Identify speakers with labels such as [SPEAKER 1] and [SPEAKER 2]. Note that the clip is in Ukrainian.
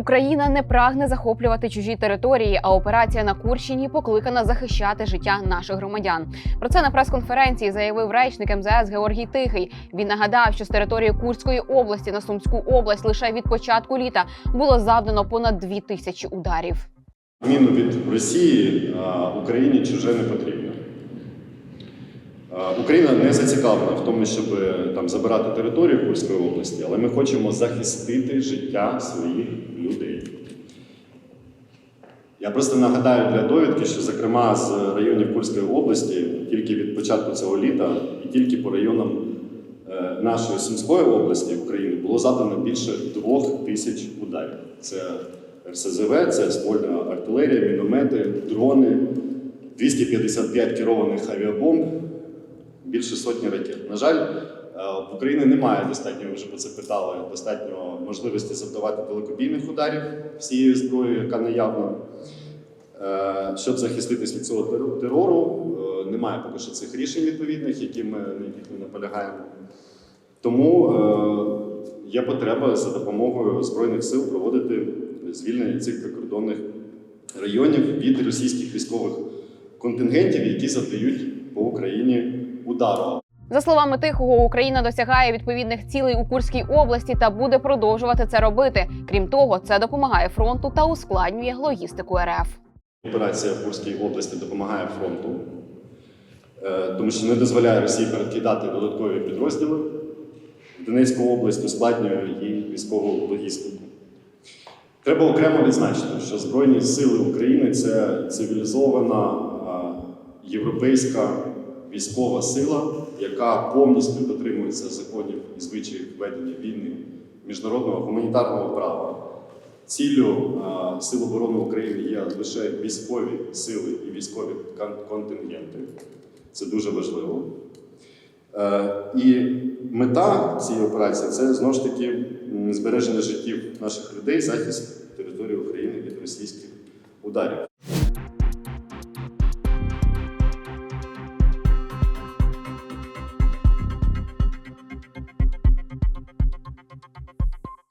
[SPEAKER 1] Україна не прагне захоплювати чужі території, а операція на Курщині покликана захищати життя наших громадян. Про це на прес-конференції заявив речник МЗС Георгій Тихий. Він нагадав, що з території Курської області на Сумську область лише від початку літа було завдано понад дві тисячі ударів.
[SPEAKER 2] Міну від Росії Україні чуже не потрібно. А, Україна не зацікавлена в тому, щоб там забирати територію Курської області, але ми хочемо захистити життя своїх людей. Я просто нагадаю для довідки, що, зокрема, з районів Курської області тільки від початку цього літа і тільки по районам е, нашої Сумської області України було завдано більше двох тисяч ударів. Це РСЗВ, це ствольна артилерія, міномети, дрони, 255 керованих авіабомб, більше сотні ракет. На жаль, е, в Україні немає достатньо, ви вже про це питали, достатньо можливості завдавати далекобійних ударів всією зброєю, яка наявна. Е, Щоб захиститись від цього терору, е, немає поки що цих рішень відповідних, які ми, на яких ми наполягаємо. Тому є потреба за допомогою Збройних сил проводити звільнення цих прикордонних районів від російських військових контингентів, які завдають по Україні удару.
[SPEAKER 1] За словами Тихого, Україна досягає відповідних цілей у Курській області та буде продовжувати це робити. Крім того, це допомагає фронту та ускладнює логістику РФ.
[SPEAKER 2] Операція в Курській області допомагає фронту, е, тому що не дозволяє Росії перекидати додаткові підрозділи. В Донецьку область ускладнює її військову логістику. Треба окремо відзначити, що Збройні Сили України це цивілізована е, європейська військова сила, яка повністю дотримується законів і звичаїв ведення війни, міжнародного гуманітарного права. Ціллю е, Сил оборони України є лише військові сили і військові контингенти. Це дуже важливо. Е, І мета цієї операції це знову ж таки збереження життів наших людей, захист території України від російських ударів.